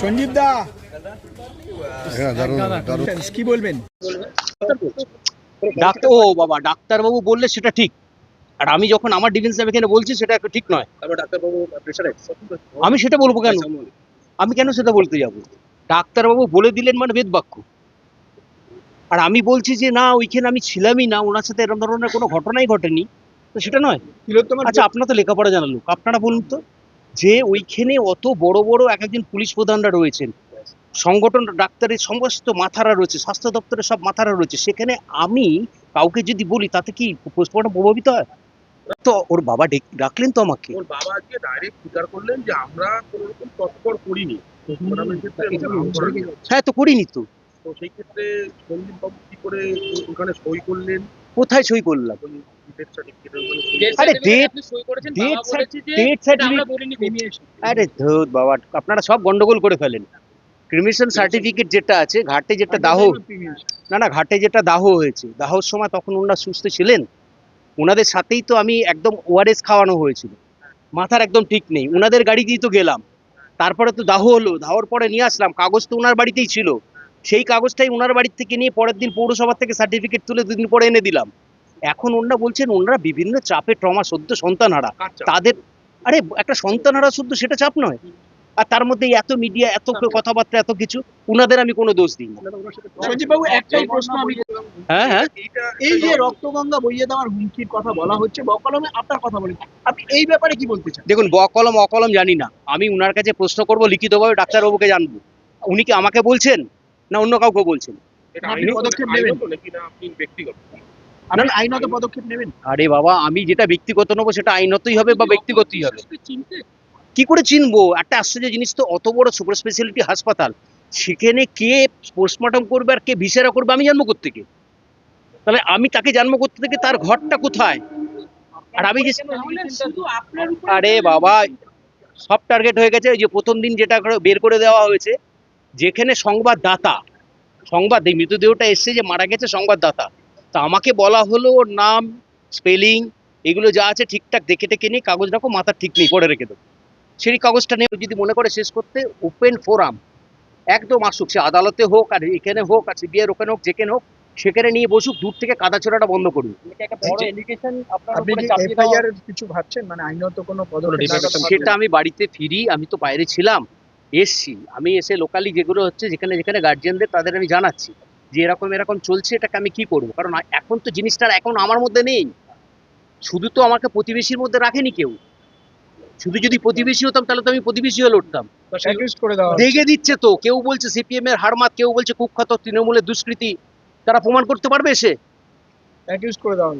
সঞ্জীব দা। হ্যাঁ কি বলবেন? ডাক্তার ও বাবা ডাক্তারবাবু বললে সেটা ঠিক। আর আমি যখন আমার ডিফেন্স এখানে বলছি সেটা একটা ঠিক নয়। আমি সেটা বলব কেন? আমি কেন সেটা বলতে যাব? ডাক্তারবাবু বলে দিলেন মানে বেদ বাক্য আর আমি বলছি যে না ওইখানে আমি ছিলামই না। ওনার সাথে এরকম ধরনের কোনো ঘটনাই ঘটেনি। তো সেটা নয়। আচ্ছা আপনার তো লেখাপড়া জানা লোক। আপনারা বলুন তো। যে ওইখানে অত বড় বড় এক একজন পুলিশ প্রধানরা রয়েছেন। সংগঠন ডাক্তারের সমস্ত মাথারা রয়েছে স্বাস্থ্য দপ্তরের সব মাথারা রয়েছে। সেখানে আমি কাউকে যদি বলি তাতে কি পোস্টমর্টম প্রভাবিত হয়? তো ওর বাবা ডাকলেন তো আমাকে। ওর বাবা আজকে ডাইরেক্ট স্বীকার করলেন যে আমরা কোনো রকম তৎপর করিনি। হ্যাঁ তো করিনি তো। তো সেই ক্ষেত্রে সন্দীপ বাবু কি করে ওখানে সই করলেন? কোথায় সই করলাম? আরে ডেট ডেট সার্টিফিকেট আরে ধুত বাবা আপনারা সব গন্ডগোল করে ফেলেন। ক্রিমিশন সার্টিফিকেট যেটা আছে ঘাটে যেটা দাহ না না ঘাটে যেটা দাহ হয়েছে দাহর সময় তখন ওনারা সুস্থ ছিলেন। ওনাদের সাথেই তো আমি একদম ওআরএস খাওয়ানো হয়েছিল। মাথার একদম ঠিক নেই। ওনাদের গাড়ি দিয়ে তো গেলাম। তারপরে তো দাহ হলো। দাহর পরে নিয়ে আসলাম। কাগজ তো ওনার বাড়িতেই ছিল। সেই কাগজটাই ওনার বাড়ির থেকে নিয়ে পরের দিন পৌরসভা থেকে সার্টিফিকেট তুলে দুদিন পরে এনে দিলাম। এখন ওনারা বলছেন ওনারা বিভিন্ন চাপে ট্রমা সদ্য সন্তান হারা তাদের আরে একটা সন্তান হারা শুদ্ধ সেটা চাপ নয়। আর তার মধ্যে এত মিডিয়া এত কথাবার্তা এত কিছু উনাদের আমি কোনো দোষ দিই না সঞ্জীব বাবু একটাই প্রশ্ন আমি হ্যাঁ হ্যাঁ। এই যে রক্তগঙ্গা বইয়ে দেওয়ার হুমকির কথা বলা হচ্ছে বকলমে আপনার কথা বলেন আপনি এই ব্যাপারে কি বলতে চান? দেখুন বকলম অকলম জানি না। আমি উনার কাছে প্রশ্ন করব লিখিতভাবে ডাক্তারবাবুকে জানব। উনি কি আমাকে বলছেন না অন্য কাউকে বলছেন? এটা আপনি আইনত পদক্ষেপ নেবেন? নাকি না আপনি ব্যক্তিগত? আপনি আইনত পদক্ষেপ নেবেন? আরে বাবা আমি যেটা ব্যক্তিগত নেব সেটা আইনতই হবে বা ব্যক্তিগতই হবে। কি করে চিনবো? একটা আশ্চর্য জিনিস তো অত বড় সুপার স্পেশালিটি হাসপাতাল। সেখানে কে পোস্টমর্টম করবে আর কে ভিসেরা করবে আমি জানব থেকে তাহলে আমি তাকে জানব থেকে তার ঘরটা কোথায়? আর আমি যে আরে বাবা সব টার্গেট হয়ে গেছে যে প্রথম দিন যেটা বের করে দেওয়া হয়েছে যেখানে সংবাদদাতা সংবাদ এই মৃতদেহটা এসছে যে মারা গেছে সংবাদদাতা। তা আমাকে বলা হলো ওর নাম স্পেলিং এগুলো যা আছে ঠিকঠাক দেখে টেকে নিয়ে কাগজ রাখো মাথার ঠিক নেই পড়ে রেখে দেবো। সেই কাগজটা নিয়ে যদি মনে করে শেষ করতে ওপেন ফোরাম একদম আসুক সে আদালতে হোক আর এখানে হোক আর সিবিআই ওখানে হোক যেখানে হোক সেখানে নিয়ে বসুক দূর থেকে কাদা ছোড়াটা বন্ধ করুন কিছু ভাবছেন? মানে আইনত কোনো সেটা আমি বাড়িতে ফিরি আমি তো বাইরে ছিলাম এসছি। আমি এসে লোকালি যেগুলো হচ্ছে যেখানে যেখানে গার্জিয়ানদের তাদের আমি জানাচ্ছি। যে এরকম এরকম চলছে এটাকে আমি কি করব? কারণ এখন তো জিনিসটা এখন আমার মধ্যে নেই। শুধু তো আমাকে প্রতিবেশীর মধ্যে রাখেনি কেউ। শুধু যদি প্রতিবেশী হতাম তাহলে তো আমি প্রতিবেশী হয়ে লড়তাম। দেখে দিচ্ছে তো। কেউ বলছে সিপিএম এর হারমাত কেউ বলছে কুখ্যাত তৃণমূলের দুষ্কৃতি। তারা প্রমাণ করতে পারবে এসে? করে দেওয়া